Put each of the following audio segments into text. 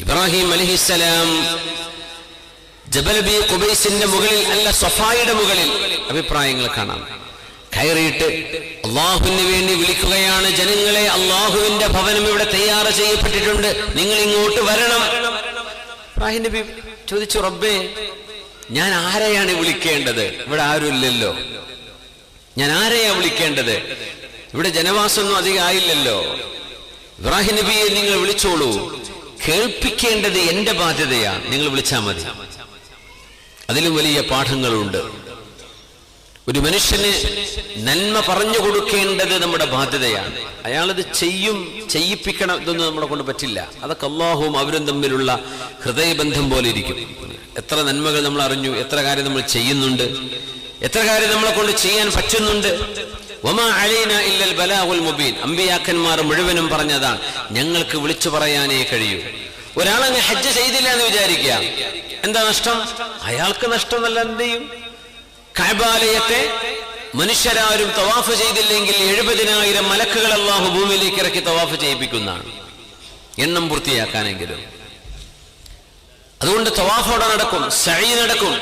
ഇബ്രാഹിം അലഹിസലാം ജബൽ B കുബൈസിന്റെ മുകളിൽ അല്ല സഫായുടെ മുകളിൽ അഭിപ്രായങ്ങൾ കാണാം. കയറിയിട്ട് അള്ളാഹുവിന് വേണ്ടി വിളിക്കുകയാണ് ജനങ്ങളെ അള്ളാഹുവിന്റെ ഭവനം ഇവിടെ തയ്യാർ ചെയ്യപ്പെട്ടിട്ടുണ്ട് നിങ്ങൾ ഇങ്ങോട്ട് വരണം. ഇബ്രാഹിം നബി ചോദിച്ചു റബ്ബേ ഞാൻ ആരെയാണ് വിളിക്കേണ്ടത്? ഇവിടെ ആരുമില്ലല്ലോ. ഞാൻ ആരെയാ വിളിക്കേണ്ടത്? ഇവിടെ ജനവാസമൊന്നും അധികം ആയില്ലല്ലോ ഇബ്രാഹിം നബിയെ നിങ്ങൾ വിളിച്ചോളൂ. കേൾപ്പിക്കേണ്ടത് എന്റെ ബാധ്യതയാണ്. നിങ്ങൾ വിളിച്ചാൽ മതി. അതിലും വലിയ പാഠങ്ങളുണ്ട്. ഒരു മനുഷ്യന് നന്മ പറഞ്ഞു കൊടുക്കേണ്ടത് നമ്മുടെ ബാധ്യതയാണ്. അയാളത് ചെയ്യും ചെയ്യിപ്പിക്കണം ഇതൊന്നും നമ്മളെ കൊണ്ട് പറ്റില്ല. അതൊക്കെ അള്ളാഹുവും അവരും തമ്മിലുള്ള ഹൃദയബന്ധം പോലെ ഇരിക്കും. എത്ര നന്മകൾ നമ്മൾ അറിഞ്ഞു എത്ര കാര്യം നമ്മൾ ചെയ്യുന്നുണ്ട് എത്ര കാര്യം നമ്മളെ കൊണ്ട് ചെയ്യാൻ പറ്റുന്നുണ്ട്. അമ്പിയാക്കന്മാർ മുഴുവനും പറഞ്ഞതാണ് ഞങ്ങൾക്ക് വിളിച്ചു പറയാനേ കഴിയൂ. ഒരാളങ്ങ് ഹജ്ജ് ചെയ്തില്ല എന്ന് വിചാരിക്കുക. എന്താ നഷ്ടം? അയാൾക്ക് നഷ്ടമല്ല എന്ത് ചെയ്യും? കാബാലയത്തെ മനുഷ്യരാരും തവാഫ് ചെയ്തില്ലെങ്കിൽ എഴുപതിനായിരം മലക്കുകൾ അള്ളാഹു ഭൂമിയിലേക്ക് ഇറക്കി തവാഫ് ചെയ്യിപ്പിക്കുന്നതാണ്. എണ്ണം പൂർത്തിയാക്കാനെങ്കിലും. അതുകൊണ്ട് തവാഫോടെ നടക്കും സഴി നടക്കും.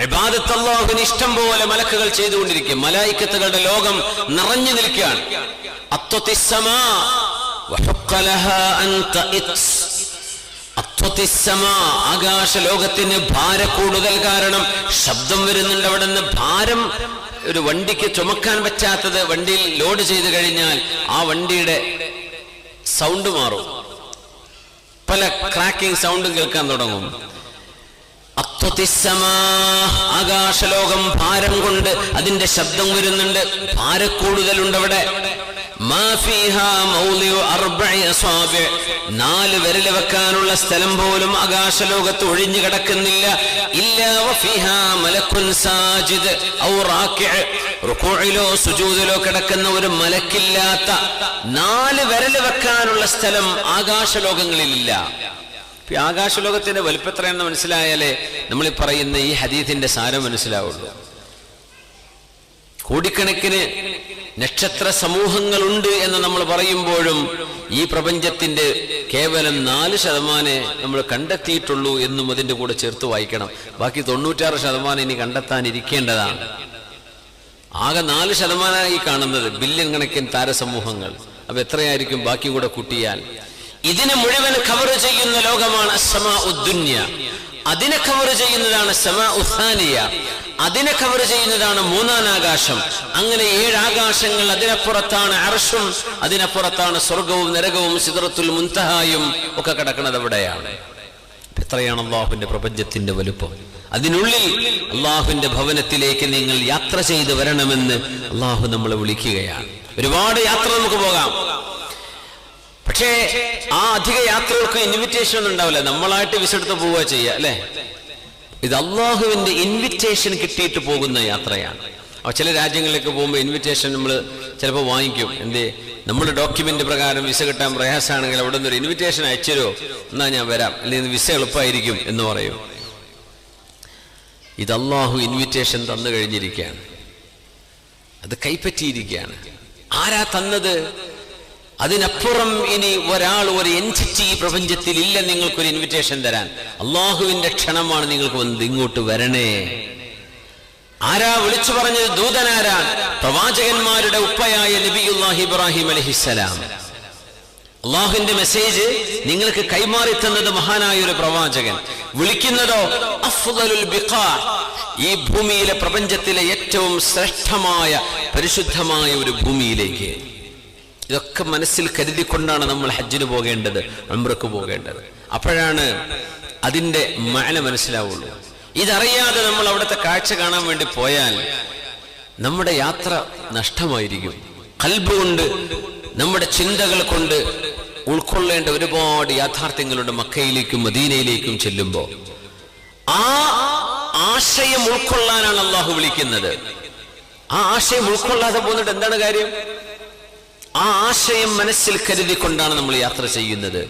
ഇബാദത്ത് അല്ലാഹുവിന് ഇഷ്ടം പോലെ മലക്കുകൾ ചെയ്തുകൊണ്ടിരിക്കും. മലായിക്കത്തുകളുടെ ലോകം നിറഞ്ഞു നിൽക്കുകയാണ്. ആകാശ ലോകത്തിന് ഭാര കൂടുതൽ കാരണം ശബ്ദം വരുന്നുണ്ട് അവിടെ നിന്ന് ഭാരം ഒരു വണ്ടിക്ക് ചുമക്കാൻ പറ്റാത്തത് വണ്ടിയിൽ ലോഡ് ചെയ്ത് കഴിഞ്ഞാൽ ആ വണ്ടിയുടെ സൗണ്ട് മാറും. പല ക്രാക്കിംഗ് സൗണ്ടും കേൾക്കാൻ തുടങ്ങും. ആകാശലോകം ഭാരം കൊണ്ട് അതിന്റെ ശബ്ദം വരുന്നുണ്ട്. ഭാരക്കൂടുതലുണ്ട് അവിടെ നാല് വിരൽ വെക്കാനുള്ള സ്ഥലം പോലും ആകാശലോകത്ത് ഒഴിഞ്ഞു കിടക്കുന്നില്ല. ഇല്ലാ സുജൂതിലോ കിടക്കുന്ന ഒരു മലക്കില്ലാത്ത നാല് വിരൽ വെക്കാനുള്ള സ്ഥലം ആകാശലോകങ്ങളിലില്ല. ആകാശലോകത്തിന്റെ വലുപ്പത്രയെന്ന് മനസ്സിലായാലേ നമ്മൾ ഈ പറയുന്ന ഈ ഹദീഫിന്റെ സാരം മനസ്സിലാവുള്ളൂ. കോടിക്കണക്കിന് നക്ഷത്ര സമൂഹങ്ങളുണ്ട് എന്ന് നമ്മൾ പറയുമ്പോഴും ഈ പ്രപഞ്ചത്തിന്റെ കേവലം നാല് ശതമാനേ നമ്മൾ കണ്ടെത്തിയിട്ടുള്ളൂ എന്നും അതിന്റെ കൂടെ ചേർത്ത് വായിക്കണം. ബാക്കി തൊണ്ണൂറ്റാറ് ശതമാനം ഇനി കണ്ടെത്താനിരിക്കേണ്ടതാണ്. ആകെ നാല് ശതമാനമായി കാണുന്നത് ബില്യൺ കണക്കിന് താരസമൂഹങ്ങൾ. അപ്പൊ എത്രയായിരിക്കും ബാക്കി കൂടെ കൂട്ടിയാൽ? ഇതിനെ മുഴുവൻ കവർ ചെയ്യുന്ന ലോകമാണ് ഉദ്ദുന്യ അതിനെ കവർ ചെയ്യുന്നതാണ് സമാ ഉസാനിയ അതിനെ കവർ ചെയ്യുന്നതാണ് മൂന്നാം ആകാശം. അങ്ങനെ ഏഴ് ആകാശങ്ങൾ അതിനപ്പുറത്താണ് അർഷും അതിനപ്പുറത്താണ് സ്വർഗവും നരകവും സിദറത്തുൽ മുൻതഹായും ഒക്കെ കിടക്കുന്നത് അവിടെയാണ്. എത്രയാണ് അള്ളാഹുവിന്റെ പ്രപഞ്ചത്തിന്റെ വലുപ്പം? അതിനുള്ളിൽ അള്ളാഹുവിന്റെ ഭവനത്തിലേക്ക് നിങ്ങൾ യാത്ര ചെയ്ത് വരണമെന്ന് അള്ളാഹു നമ്മളെ വിളിക്കുകയാണ്. ഒരുപാട് യാത്ര നമുക്ക് പോകാം. പക്ഷേ ആ അധിക യാത്രകൾക്ക് ഇൻവിറ്റേഷൻ ഒന്നും ഉണ്ടാവില്ല. നമ്മളായിട്ട് വിസ എടുത്ത് പോവുക ചെയ്യുക അല്ലെ? ഇത് അള്ളാഹുവിന്റെ ഇൻവിറ്റേഷൻ കിട്ടിയിട്ട് പോകുന്ന യാത്രയാണ്. അപ്പൊ ചില രാജ്യങ്ങളിലേക്ക് പോകുമ്പോൾ ഇൻവിറ്റേഷൻ നമ്മൾ ചിലപ്പോൾ വാങ്ങിക്കും. എന്തേ? നമ്മുടെ ഡോക്യുമെന്റ് പ്രകാരം വിസ കിട്ടാൻ പ്രയാസമാണെങ്കിൽ അവിടെ നിന്ന് ഒരു ഇൻവിറ്റേഷൻ അയച്ചുതരോ എന്നാ ഞാൻ വരാം. അല്ലെങ്കിൽ വിസ എളുപ്പമായിരിക്കും എന്ന് പറയും. ഇത് അള്ളാഹു ഇൻവിറ്റേഷൻ തന്നു കഴിഞ്ഞിരിക്കുകയാണ്. അത് കൈപ്പറ്റിയിരിക്കുകയാണ്. ആരാ തന്നത്? അതിനപ്പുറം ഇനി ഒരാൾ ഒരു എന്റിറ്റി ഈ പ്രപഞ്ചത്തിൽ ഇല്ല നിങ്ങൾക്കൊരു ഇൻവിറ്റേഷൻ തരാൻ. അള്ളാഹുവിന്റെ ക്ഷണമാണ് നിങ്ങൾക്ക് വന്നത് ഇങ്ങോട്ട് വരണേ. ആരാ വിളിച്ചു പറഞ്ഞത്? ദൂതനാരാ? പ്രവാചകന്മാരുടെ ഉപ്പയായ നബിയുല്ലാഹി ഇബ്രാഹിം അലഹിസലാം അള്ളാഹുവിന്റെ മെസ്സേജ് നിങ്ങൾക്ക് കൈമാറി തന്നത് മഹാനായ ഒരു പ്രവാചകൻ. വിളിക്കുന്നതോ? അഫ്ദലുൽ ഈ ഭൂമിയിലെ പ്രപഞ്ചത്തിലെ ഏറ്റവും ശ്രേഷ്ഠമായ പരിശുദ്ധമായ ഒരു ഭൂമിയിലേക്ക്. ഇതൊക്കെ മനസ്സിൽ കരുതിക്കൊണ്ടാണ് നമ്മൾ ഹജ്ജിന് പോകേണ്ടത് അമ്രക്ക് പോകേണ്ടത്. അപ്പോഴാണ് അതിന്റെ മാന മനസ്സിലാവുള്ളൂ. ഇതറിയാതെ നമ്മൾ അവിടുത്തെ കാഴ്ച കാണാൻ വേണ്ടി പോയാൽ നമ്മുടെ യാത്ര നഷ്ടമായിരിക്കും. കൽബ് കൊണ്ട് നമ്മുടെ ചിന്തകൾ കൊണ്ട് ഉൾക്കൊള്ളേണ്ട ഒരുപാട് യാഥാർത്ഥ്യങ്ങളുണ്ട് മക്കയിലേക്കും മദീനയിലേക്കും ചെല്ലുമ്പോൾ. ആ ആശയം ഉൾക്കൊള്ളാനാണ് അള്ളാഹു വിളിക്കുന്നത്. ആ ആശയം ഉൾക്കൊള്ളാതെ പോകുന്നിട്ട് എന്താണ് കാര്യം? ആ ആശയം മനസ്സിൽ കരുതിക്കൊണ്ടാണ് നമ്മൾ യാത്ര ചെയ്യുന്നത്.